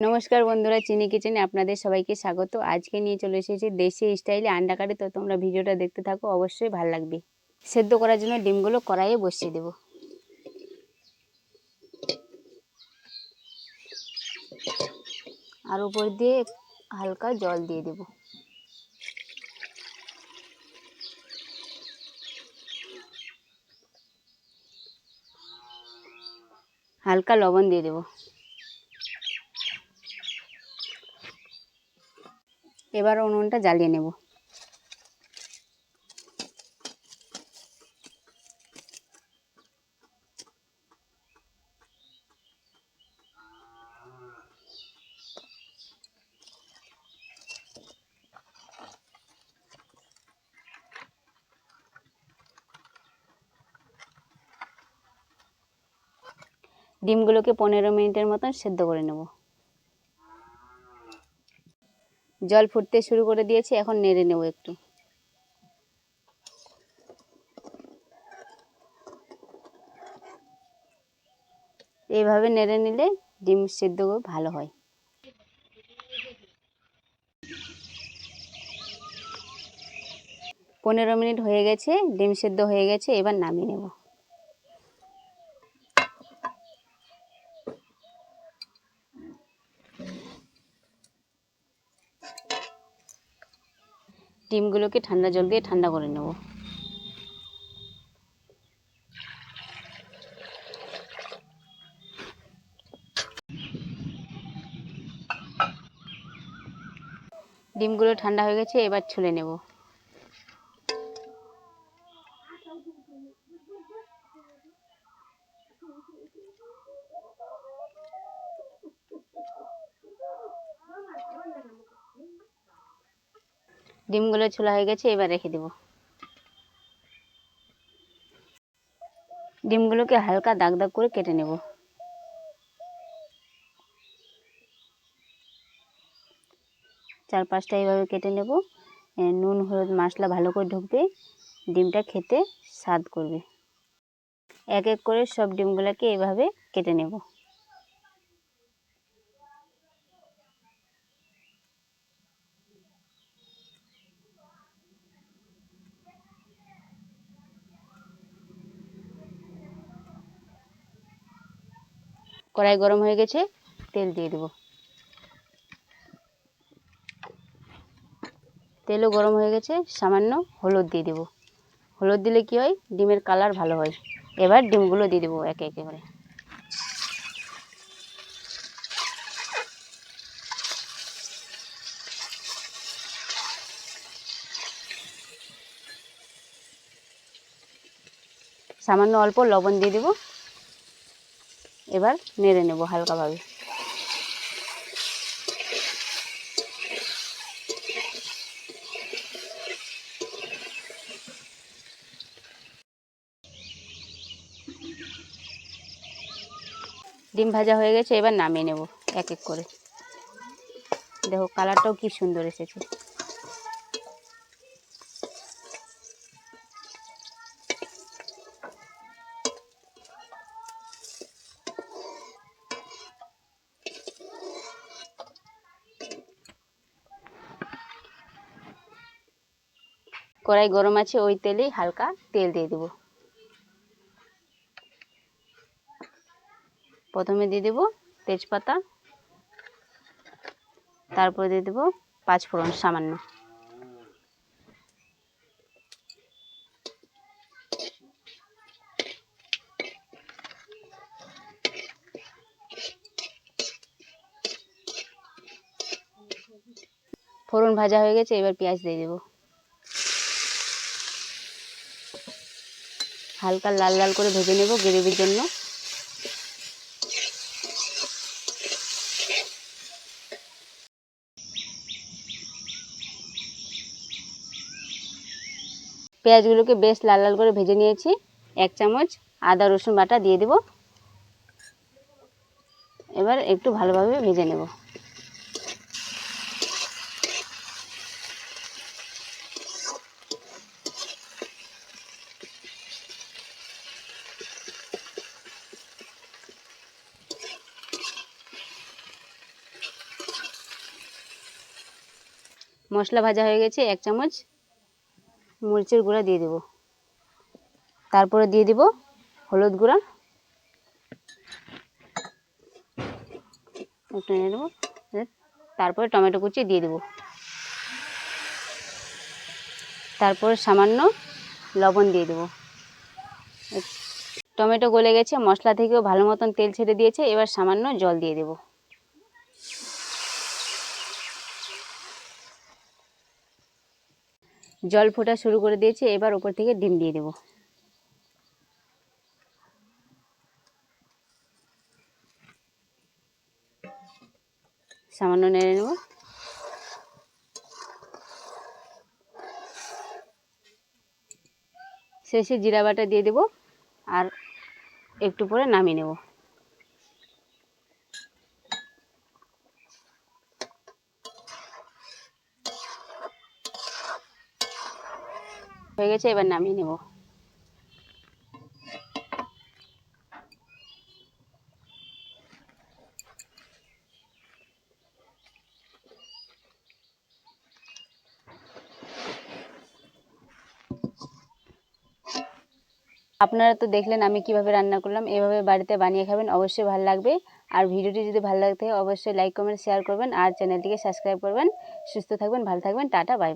নমস্কার বন্ধুরা, চিনি কিচেনে আপনাদের সবাইকে স্বাগত। আজকে নিয়ে চলে এসেছি দেশি স্টাইলে আন্ডা কারি তো তোমরা ভিডিওটা দেখতে থাকো, অবশ্যই ভালো লাগবে। সেদ্ধ করার জন্য ডিমগুলো কড়াইয়ে বসিয়ে দেব। আর উপর দিয়ে হালকা জল দিয়ে দেব। হালকা লবণ দিয়ে দেবো। এবার উনুনটা জ্বালিয়ে নেব। ডিমগুলোকে পনেরো মিনিটের মতন সেদ্ধ করে নেব। জল ফুটতে শুরু করে দিয়েছি, এখন নেড়ে নেব একটু। এইভাবে নেড়ে নিলে ডিম সেদ্ধ ভালো হয়। পনেরো মিনিট হয়ে গেছে, ডিম সেদ্ধ হয়ে গেছে, এবার নামিয়ে নেব। ডিমগুলোকে ঠান্ডা জল দিয়ে ঠান্ডা করে নেব। ডিমগুলো ঠান্ডা হয়ে গেছে এবার ছুলে নেব। ডিমগুলো ছোলা হয়ে গেছে, এবার রেখে দেব। ডিমগুলোকে হালকা দাগ দাগ করে কেটে নেব। চার পাঁচটা এইভাবে কেটে নেব। নুন, হলুদ, মশলা ভালো করে ঢুকবে। ডিমটা খেতে স্বাদ করবে। এক এক করে সব ডিমগুলোকে এভাবে কেটে নেব। কড়াই গরম হয়ে গেছে, তেল দিয়ে দেব। তেলও গরম হয়ে গেছে, সামান্য হলুদ দিয়ে দেব। হলুদ দিলে কি হয়? ডিমের কালার ভালো হয়। এবার ডিমগুলো দিয়ে দেবো একে একে করে। সামান্য অল্প লবণ দিয়ে দেবো। এবার নেড়ে নেব হালকাভাবে। ডিম ভাজা হয়ে গেছে, এবার নামিয়ে নেব এক এক করে। দেখো, কালারটাও কি সুন্দর এসেছে। কড়াই গরম আছে, ওই তেলেই হালকা তেল দিয়ে দেব। প্রথমে দিয়ে দেব তেজপাতা, তারপরে দিয়ে দেব পাঁচ ফোড়ন সামান্য। ফোড়ন ভাজা হয়ে গেছে, এবার পেঁয়াজ দিয়ে দেবো। হালকা লাল লাল করে ভেজে নেব গ্রেভির জন্য। পেঁয়াজগুলোকে বেশ লাল লাল করে ভেজে নিয়েছি। এক চামচ আদা, রসুন বাটা দিয়ে দেব। এবার একটু ভালোভাবে ভেজে নেব। মশলা ভাজা হয়ে গেছে, এক চামচ মরিচের গুঁড়া দিয়ে দেব। তারপরে দিয়ে দিব হলুদ গুঁড়া। নিয়ে তারপরে টমেটো কুচি দিয়ে দেবো। তারপর সামান্য লবণ দিয়ে দেবো। টমেটো গলে গেছে, মশলা থেকেও ভালো মতন তেল ছেড়ে দিয়েছে, এবার সামান্য জল দিয়ে দেবো। জল ফোটা শুরু করে দিয়েছে, এবার উপর থেকে ডিম দিয়ে দেবো। সামান্য নেড়ে নেব। শেষে জিরা বাটা দিয়ে দেবো আর একটু পরে নামিয়ে নেব। হয়ে গেছে, এবার নামিয়ে নেব। আপনারা তো দেখলেন আমি কীভাবে রান্না করলাম, এভাবে বাড়িতে বানিয়ে খাবেন অবশ্যই ভালো লাগবে। আর ভিডিওটি যদি ভালো লাগতে অবশ্যই লাইক, কমেন্ট, শেয়ার করবেন আর চ্যানেলটিকে সাবস্ক্রাইব করবেন। সুস্থ থাকবেন, ভালো থাকবেন, টাটা, বাই বাই।